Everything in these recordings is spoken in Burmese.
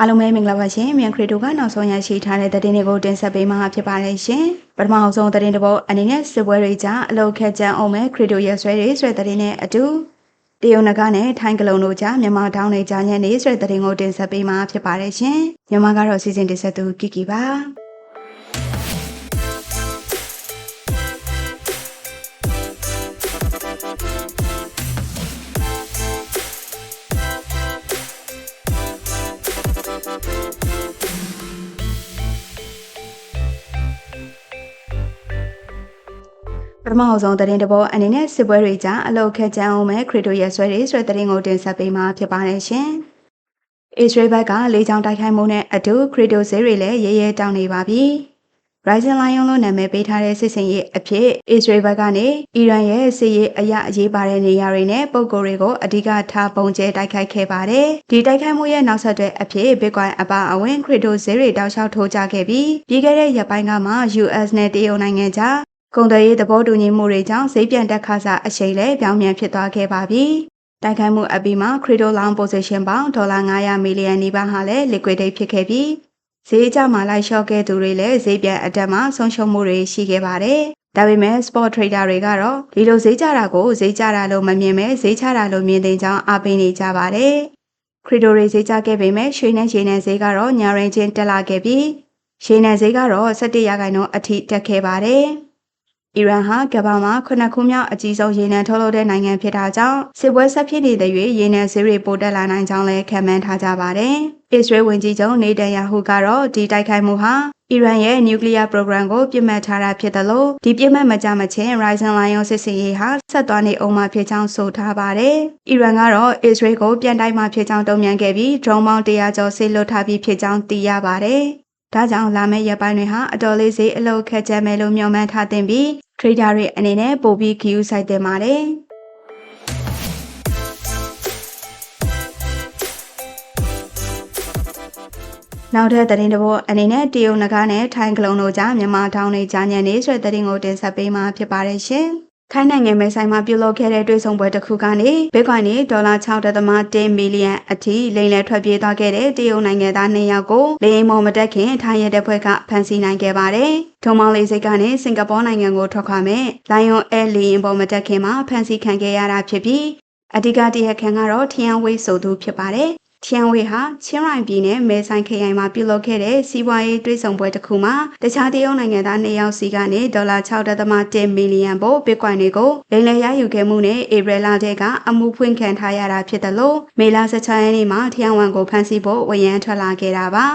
အားလုံးပဲမင်္ဂလာပါရှင်မြန်ခရီတိုကနောက်ဆုံးရရှိထားတဲ့သတင်းတွေကိုတင်ဆက်ပေးမှာဖြစ်ပါတယ်ရှင်ပထမအဆုံးသတင်းတစ်ပုဒ်အနေနဲ့စစ်ပွဲတွေကြားအလုတ်ခက်ကြမ်းအောင်မဲ့ခရီတိုရဲ့ဆွဲတွေဆွဲသတင်းနဲ့အတူတရုတ်နဂနဲ့ထိုင်းကလုံတို့ကြားမြန်မာတောင်းတွေကြားညက်နေဆွဲသတင်းကိုတင်ဆက်ပေးမှာဖြစ်ပါတယ်ရှင်မြန်မာကတော့စီစဉ်တင်ဆက်သူကီကီပါ ပထမအဆုံးသတင်းတစ်ပုဒ်အနေနဲ့စစ်ပွဲတွေကြားအလုတ်ခက်ကြမ်းအောင်မဲ့ခရီတိုရဲ့ဆွဲတွေဆွဲသတင်းကိုတင်ဆက်ပေးမှာဖြစ်ပါတယ်ရှင်။အစ္စရေးဘက်ကလေကြောင်းတိုက်ခိုက်မှုနဲ့အတူခရီတိုဈေးတွေလည်းရဲရဲတောင်းနေပါပြီ။ Rising Lion လို့နာမည်ပေးထားတဲ့စစ်စင်ရေးအဖြစ်အစ္စရေးဘက်ကနေအီရန်ရဲ့စစ်ရေးအရာအရေးပါတဲ့နေရာတွေနဲ့ပုံကိုယ်တွေကိုအဓိကထားပုံကျဲတိုက်ခိုက်ခဲ့ပါတယ်။ဒီတိုက်ခိုက်မှုရဲ့နောက်ဆက်တွဲအဖြစ် Bitcoin အပါအဝင်ခရီတိုဈေးတွေတောက်လျှောက်ထိုးကြခဲ့ပြီးပြီးခဲ့တဲ့ရက်ပိုင်းကမှ US နဲ့တရုတ်နိုင်ငံကြားကုန်သွယ်ရေးသဘောတူညီမှုတွေကြောင့်ဈေးပြန်တက်ခါစားအရှိန်လည်းပြောင်းပြန်ဖြစ်သွားခဲ့ပါပြီ။တိုက်ခိုက်မှုအပြီးမှာ Credo Long Position ပေါင်းဒေါ်လာ900မီလီယံနီးပါးဟာလည်း liquidate ဖြစ်ခဲ့ပြီး ဈေးအကျမှာလိုက်လျှော့ခဲ့သူတွေလည်းဈေးပြန်အတက်မှာဆုံးရှုံးမှုတွေရှိခဲ့ပါတယ်။ဒါပေမဲ့ sport trader တွေကတော့ဒီလိုဈေးကျတာကိုဈေးကျတာလို့မမြင်ပဲဈေးချတာလို့မြင်တဲ့ကြောင်းအားပေးနေကြပါတယ်။ Credo တွေဈေးကျခဲ့ပေမဲ့ရွှေနဲ့ရေနဲ့ဈေးကတော့ညာရင်ချင်းတက်လာခဲ့ပြီးရွှေနဲ့ဈေးကတော့17ရာခိုင်နှုန်းအထိတက်ခဲ့ပါတယ်။အီရန်ဟာကမ္ဘာမှာခုနှစ်ခုမြောက်အကြီးဆုံးရေနံထုတ်လုပ်တဲ့နိုင်ငံဖြစ်တာကြောင့်စစ်ပွဲဆက်ဖြစ်နေတဲ့၍ရေနံဈေးတွေပိုတက်လာနိုင်ကြောင်းလည်းခံမှန်းထားကြပါတယ်။ အစ္စရေးဝန်ကြီးချုပ်နေတန်ယာဟုကတော့ဒီတိုက်ခိုက်မှုဟာအီရန်ရဲ့နျူကလ িয়ার ပရိုဂရမ်ကိုပြစ်မှတ်ထားတာဖြစ်တယ်လို့ဒီပြစ်မှတ်မကြမချင်း Ryzen Lion စစ်စင်ရေးဟာဆက်သွားနေအောင်မှဖြစ်ကြောင်းဆိုထားပါတယ်။အီရန်ကတော့အစ္စရေးကိုပြန်တိုက်မှဖြစ်ကြောင်းတုံ့ပြန်ခဲ့ပြီး drone ပေါင်း100ကျော်ဆေးလွတ်ထားပြီးဖြစ်ကြောင်းသိရပါတယ်။ဒါကြောင့်လာမယ့်ရက်ပိုင်းတွေဟာအတော်လေးစေးအလုပ်ခက်ကြမယ်လို့မျှော်မှန်းထားတင်ပြီး trader တွေအနေနဲ့ပိုပြီး queue ဆိုင်တင်ပါတယ်။ နောက်ထပ်သတင်းတစ်ပုဒ်အနေနဲ့တရုတ်နဂါနဲ့ထိုင်းကလုံတို့ကြားမြန်မာထောင်တွေကြားညံနေဆိုတဲ့သတင်းကိုတင်ဆက်ပေးမှာဖြစ်ပါတယ်ရှင်။ခိုင်းနိုင်ငံမဲဆိုင်မှာပြုလုပ်ခဲ့တဲ့တွေ့ဆုံပွဲတစ်ခုကနေဘစ်ကွိုင်နဲ့ဒေါ်လာ6.1မီလီယံအထိလိမ်လည်ထွက်ပြေးသွားခဲ့တဲ့တရုတ်နိုင်ငံသား2ယောက်ကိုလေယာဉ်ပေါ်မတက်ခင်ထိုင်းရဲတပ်ဖွဲ့ကဖမ်းဆီးနိုင်ခဲ့ပါတယ်။ထုံမောင်လေးစိတ်ကနေစင်ကာပူနိုင်ငံကိုထွက်ခွာမဲ့လိုင်ယွန်အဲလေယာဉ်ပေါ်မတက်ခင်မှာဖမ်းဆီးခံခဲ့ရတာဖြစ်ပြီးအဓိကတရားခံကတော့ထျံဝေးဆိုသူဖြစ်ပါတယ်။ ချန်ဝေဟာချင်းရိုင်ပြည်နယ်မဲဆိုင်ခရိုင်မှာပြုလုပ်ခဲ့တဲ့စီးပွားရေးတွေ့ဆုံပွဲတစ်ခုမှာတခြားတရုတ်နိုင်ငံသားနှစ်ယောက်စီကနေဒေါ်လာ6.1မီလီယံပို့ဘစ်ကွိုင်တွေကိုလိမ်လည်ရယူခဲ့မှုနဲ့ဧပြီလတည်းကအမှုဖွင့်ခံထားရတာဖြစ်တယ်လို့မေလ16ရက်နေ့မှာထျံဝမ်ကိုဖမ်းဆီးဖို့ဝရမ်းထွက်လာခဲ့တာပါ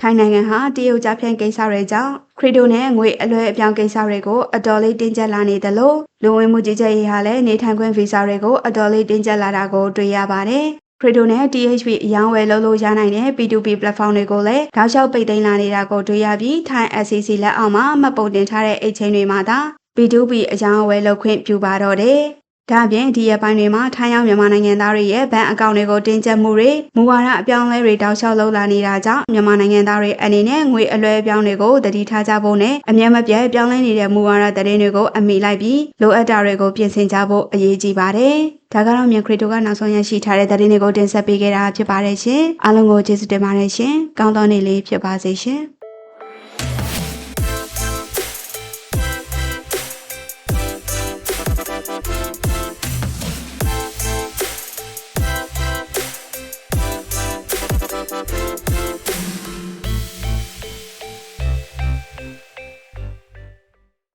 ထိုင်းနိုင်ငံဟာတရုတ်ကြဖြန့်ကိစ္စတွေကြောင့်ခရီဒိုနဲ့ငွေအလွှဲအပြောင်းကိစ္စတွေကိုအတော်လေးတင်းကျပ်လာနေတယ်လို့လူဝင်မှုကြီးကြပ်ရေးဟာလည်းနေထိုင်ခွင့်ဗီဇာတွေကိုအတော်လေးတင်းကျပ်လာတာကိုတွေ့ရပါတယ်။ Credo နဲ့ THP အယောင်းဝယ်လုပ်လို့ရနိုင်တဲ့ P2P platform တွေကိုလည်းတောက်လျှောက်ပိတ်သိမ်းလာနေတာကိုတွေ့ရပြီး Thai SCC လက်အောက်မှာမှတ်ပုံတင်ထားတဲ့အိတ်ချင်းတွေမှာသာ P2P အယောင်းဝယ်လုပ်ခွင့်ပြုပါတော့တယ်။ ဒါ့အပြင်ဒီရက်ပိုင်းတွေမှာထိုင်းရောက်မြန်မာနိုင်ငံသားတွေရဲ့ဘဏ်အကောင့်တွေကိုတင်ကျပ်မှုတွေမူဝါဒအပြောင်းလဲတွေတောက်လျှောက်လုပ်လာနေတာကြောင့်မြန်မာနိုင်ငံသားတွေအနေနဲ့ငွေအလွှဲအပြောင်းတွေကိုတတိထားကြဖို့နဲ့အမြဲမပြတ်ပြောင်းလဲနေတဲ့မူဝါဒသတင်းတွေကိုအမိလိုက်ပြီးလိုအပ်တာတွေကိုပြင်ဆင်ကြဖို့အရေးကြီးပါတယ်။ဒါကတော့မြန်ခရီတိုကနောက်ဆုံးရရှိထားတဲ့သတင်းတွေကိုတင်ဆက်ပေးခဲ့တာဖြစ်ပါတယ်ရှင်။အားလုံးကိုကျေးဇူးတင်ပါတယ်ရှင်။ကောင်းသောနေ့လေးဖြစ်ပါစေရှင်။